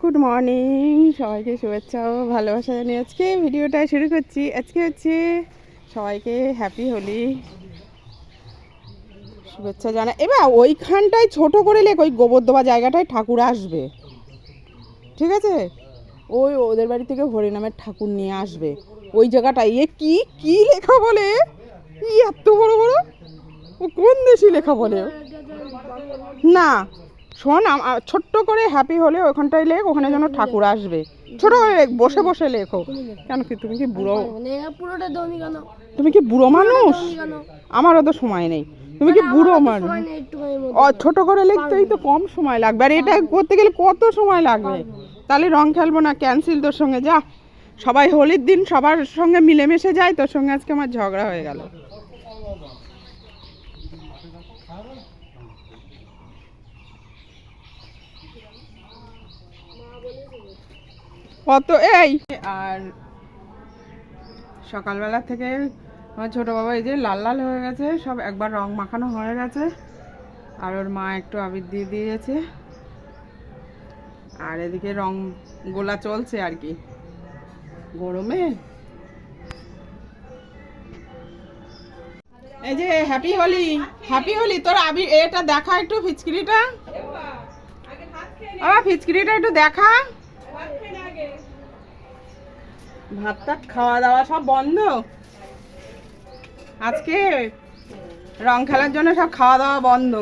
Good morning সবাইকে শুভেচ্ছা ও ভালোবাসা জানিয়ে আজকে ভিডিওটা শুরু করছি। আজকে হচ্ছে সবাইকে হ্যাপি হোলি। শুভেচ্ছা জানা এবার ওইখানটায় ছোট করে লেখ, ওই গোবর দেওয়া জায়গাটায় ঠাকুর আসবে। ঠিক আছে? ওই ওদের বাড়ি থেকে হরিনামের ঠাকুর নিয়ে আসবে। ওই জায়গাটায়। এ কি কি লেখা বলে? কি এত বড় বড়? ও কোন দেশি লেখা বলে না শোন ছোট্ট করে হ্যাপি হলে ওখানটায় লেখ ওখানে যেন ঠাকুর আসবে। ছোট করে লেখ বসে বসে লেখো। কেন কি তুমি কি বুড়ো? মানে তুমি কি বুড়ো মানুষ? আমারও তো সময় নেই। তুমি কি বুড়ো মানুষ? মানে ও ছোট করে লিখতেই তো কম সময় লাগবে। আর এটা করতে গেলে কত সময় লাগবে? তাহলে রং খেলব না ক্যান্সেল তোর সঙ্গে যা। সবাই হোলির দিন সবার সঙ্গে মিলেমিশে যায় তোর সঙ্গে আজকে আমার ঝগড়া হয়ে গেল। কত এই। আর সকালবেলা থেকে আমার ছোটো বাবা এই যে লাল লাল হয়ে গেছে সব একবার রং মাখানো হয়ে গেছে। আর ওর মা একটু আবির দিয়ে দিয়েছে। আর এদিকে রং গোলা চলছে আর কি। গরমে। এই যে হ্যাপি হোলি হ্যাপি হোলি তোর আবির এটা দেখা একটু ফিচকিরিটা। আবার ফিচকিরিটা একটু দেখা। ভাত টাত খাওয়া দাওয়া সব বন্ধ? আজকে রং খেলার জন্য সব খাওয়া দাওয়া বন্ধ।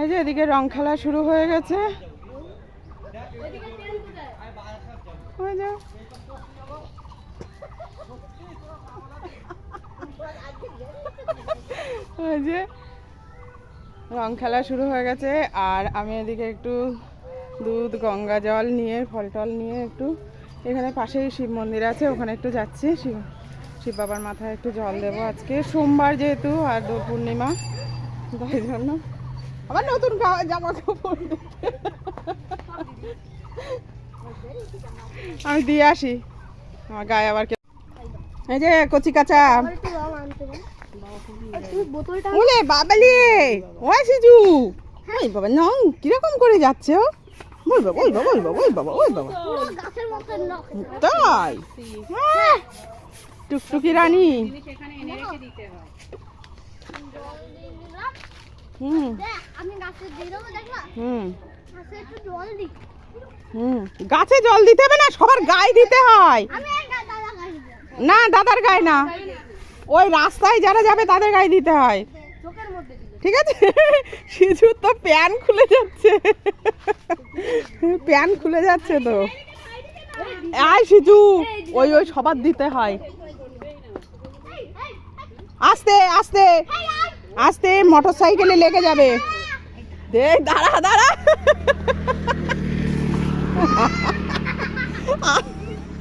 এই যে এদিকে রং খেলা শুরু হয়ে গেছে। ওই যে। রং খেলা শুরু হয়ে গেছে, আর আমি এদিকে একটু দুধ, গঙ্গা জল নিয়ে, ফল টল নিয়ে একটু এখানে পাশেই শিব মন্দির আছে, ওখানে একটু যাচ্ছি। শিব শিব বাবার মাথায় একটু জল দেবো আজকে। সোমবার যেহেতু, আর দোল পূর্ণিমা, তাই জন্য আবার নতুন জামা কাপড় আমি দিয়ে আসি। আমার গায়ে আবার এই যে কচি কাঁচা। বাবালি! ওই সিজু! বাবা, নং, কীরকম করে যাচ্ছে ও? ওই বাবা ওই বাবা ওই বাবা ওই বাবা ওই বাবা তাই? হ্যাঁ। টুকটুকি রানী। হুম। হুম। জল হুম। গাছে জল দিতে হবে না, সবার গায়ে দিতে হয়। না, দাদার গায়ে না। ওই রাস্তায় যারা যাবে তাদের গায়ে দিতে হয়। ঠিক আছে? শিশুর তো প্যান খুলে যাচ্ছে। প্যান খুলে যাচ্ছে তো। আয় শিজু। ওই ওই সবার দিতে হয়। আস্তে আস্তে। আস্তে মোটর সাইকেলে লেগে যাবে। দেখ দাঁড়া দাঁড়া।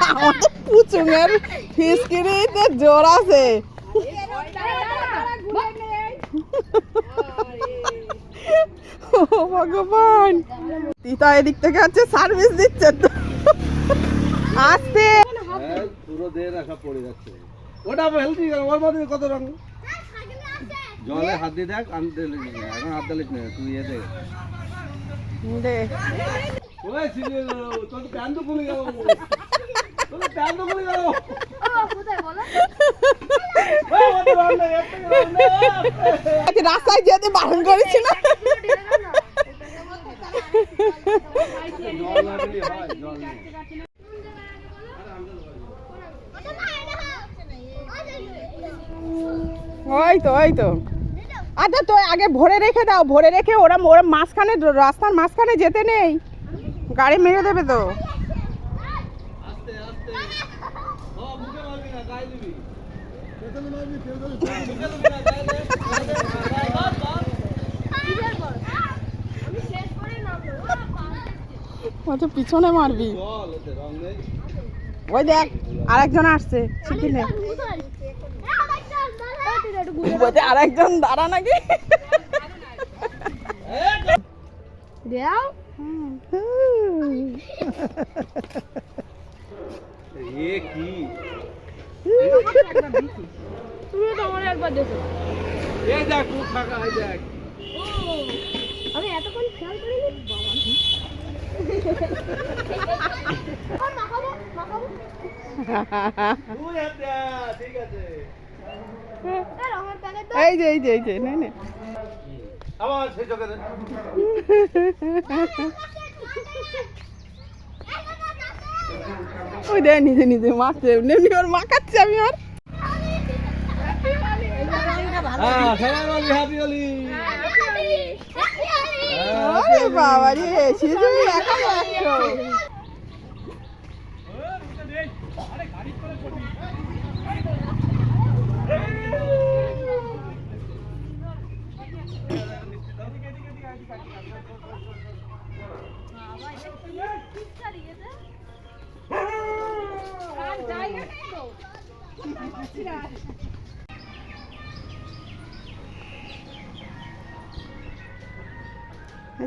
আমাদের পুচুঙের ফিসকিরিতে জোর আছে। ও ভগবান। তিতা এদিক থেকে হচ্ছে সার্ভিস দিচ্ছে তো। আস্তে। পুরো দেহ রাখা পড়ে যাচ্ছে ওটা হেলদি ওর মধ্যে কত রঙ জলে হাত দিয়ে দেখ আনতে এখন হাত দিয়ে লিখি না তুই এ দেখ। দে। ওই সিরিয়াল তোর তো প্যান তো খুলে গেল। রাস্তায় যেতে বারণ করেছি না জল না দিলে হয় জল ওই তো ওই তো আচ্ছা তো আগে ভরে রেখে দাও ভরে রেখে ওরা ওরা মাঝখানে রাস্তার মাঝখানে যেতে নেই। গাড়ি মেরে দেবে তো। পেছনে মারবি ওই দেখ আরেকজন আসছে শিখি নে। বলতে আরেকজন দাঁড়া নাকি? দেও। এ কি? তুমিও তো আমার একবার দেখো। এই দেখ খুব ফাঁকা এই দেখ। আমি এতক্ষণ খেয়াল করিনি। বাবা প্যাকেট এই যে এই যে এই যে নে সেই চোখে। ওই দেয়, নিজে নিজে মারছে। এমনি ওর মাখাচ্ছে আমি ওর বাবা রে, সে তুমি একা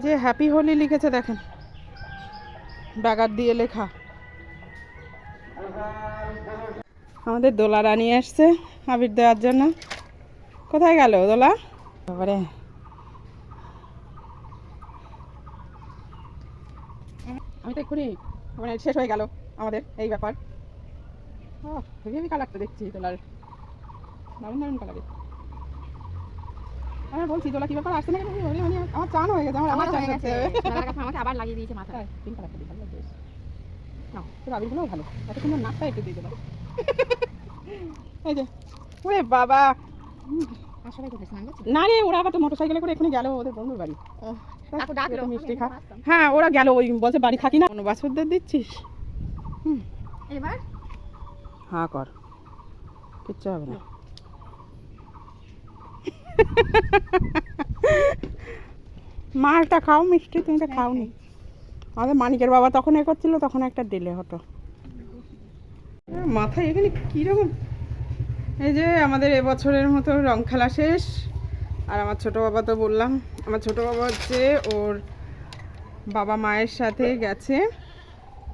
যে হ্যাপি হোলি লিখেছে দেখেন। ব্যাগার দিয়ে লেখা। আমাদের দোলা রানী আসছে আবির দেওয়ার জন্য। কোথায় গেল দোলা? বাবারে। আমি তো এক্ষুনি মানে শেষ হয়ে গেল আমাদের এই ব্যাপার। ও হেভি কালারটা দেখছি তোলার। দারুণ দারুণ কালারে আমি বলছি তোলা কি ব্যাপার? আসছে না? মানে আমার চান হয়ে গেছে আমার আবার চান হবে আমাকে আবার লাগিয়ে দিয়েছে মাথায়। পিঙ্ক কালারটা দিয়ে ভালো লাগছে। নাও, তোর আবিরগুলোও ভালো। এত সুন্দর নাকটা একটু দিয়ে দিলাম এই যে ওরে বাবা। না রে ওরা আবার তো মোটর সাইকেলে করে এখানে গেল ওদের বন্ধুর বাড়ি। মিষ্টি খা। হ্যাঁ ওরা গেল ওই বলছে বাড়ি থাকি না। বাছুরদের দিচ্ছিস? এবার? হ্যাঁ কর। কিচ্ছু হবে না। মালটা খাও মিষ্টি তুমি তো খাওনি। আমাদের মানিকের বাবা তখন এ করছিল তখন একটা দিলে হতো। মাথায় এখানে কীরকম এই যে আমাদের এবছরের মতো রং খেলা শেষ। আর আমার ছোট বাবা তো বললাম, আমার ছোট বাবা হচ্ছে ওর বাবা মায়ের সাথে গেছে,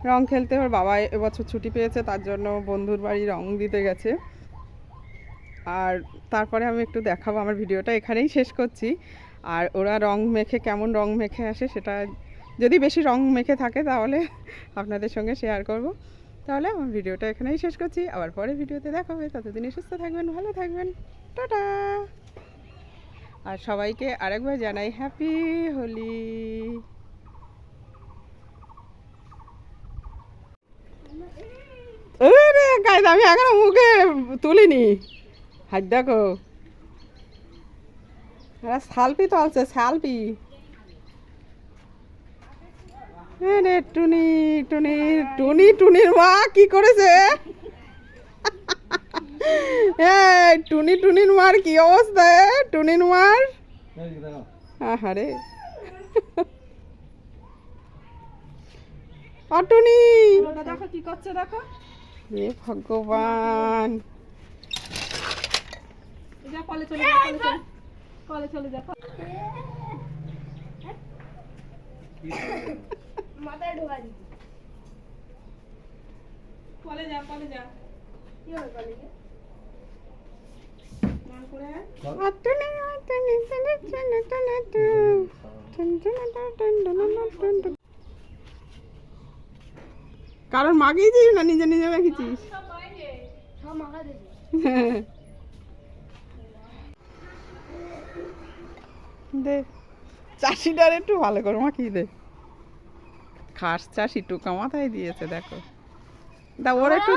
রং খেলতে। ওর বাবা এবছর ছুটি পেয়েছে, তার জন্য বন্ধুর বাড়ি রং দিতে গেছে। আর তারপরে আমি একটু দেখাবো, আমার ভিডিওটা এখানেই শেষ করছি। আর ওরা রং মেখে, কেমন রং মেখে আসে সেটা, যদি বেশি রং মেখে থাকে তাহলে আপনাদের সঙ্গে শেয়ার করব। তাহলে আমার ভিডিওটা এখানেই শেষ করছি, আবার পরে ভিডিওতে দেখা হবে। ততদিনে সুস্থ থাকবেন, ভালো থাকবেন। টাটা! আর সবাইকে আরেকবার জানাই হ্যাপি হোলি। আমি এখনও মুখে তুলিনি। হাত দেখো। সালপি তো আছে সালপি। টুনি টুনি টুনি টুনির মা, কি করেছে? এই টুনি টুনির মার কি অবস্থা? টুনির মার। আহারে। অটুনি দেখো কি করছে দেখো। হে ভগবান। কলে চলে কলে চলে। যা মাথায় ঢোকা দিচ্ছি কলে যা কলে যা। কি হবে বলে স্নান করে আয়। অটুনি অটুনি টুনি টুনি টুনি টু। টুন টুন টুন টুন টুন টুন টুন কারণ মাগিয়েছিস না নিজে নিজে মেখেছিস দে চাষিটার একটু ভালো করে মাখিয়ে দে। খাস চাষি টুকা মাথায় দিয়েছে দেখো। দা ওর একটু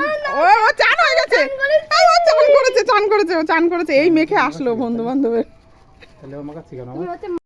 ও চান হয়ে গেছে। চান করেছে চান করেছে চান করেছে। এই মেখে আসলো বন্ধু বান্ধবের